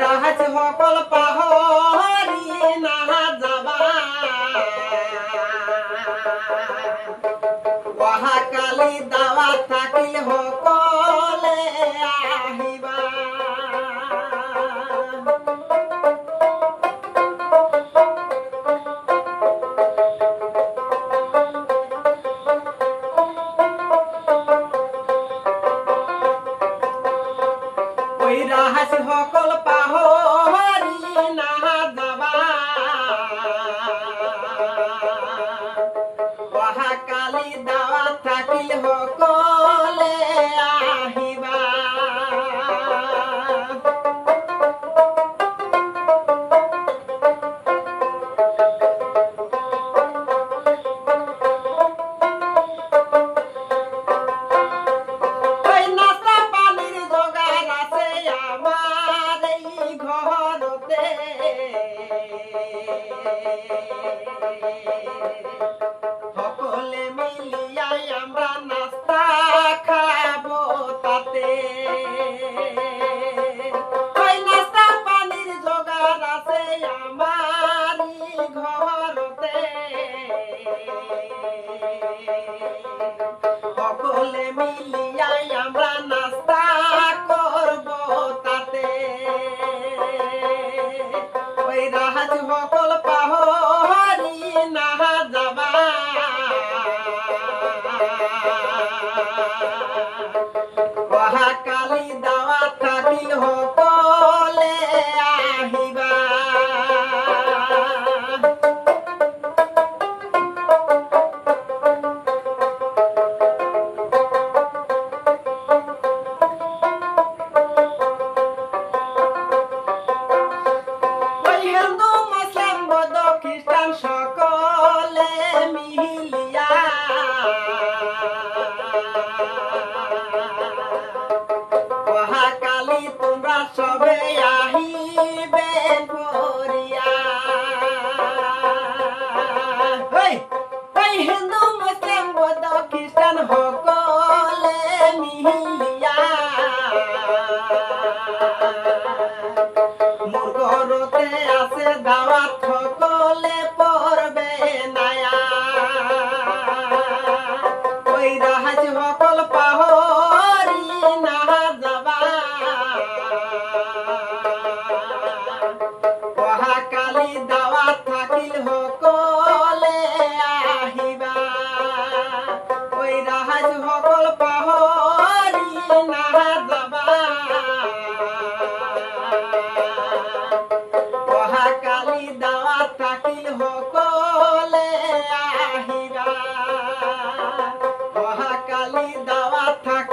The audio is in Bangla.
রাহাজ সকল পাহরি না যাবা। মহাকালী দাওয়া থাকিল সকলে আহিবা। সকলে Thank you. সবে আহিবে ওই হিন্দু, মুসলিম, বৌদ্ধ খ্রিস্টান সকলে মিলিয়া। মোর ঘরতে আছে দাওয়াত, সকলে পড়বে নায়া। ওই রাহাজ সকল পাহরি মহাকালী দাওয়াত থাকিল সকলে আহিবা। ওই রাহাজ সকল পাহরি না থাকিল সকলে আহিবা। মহাকালী দাওয়া থাকিল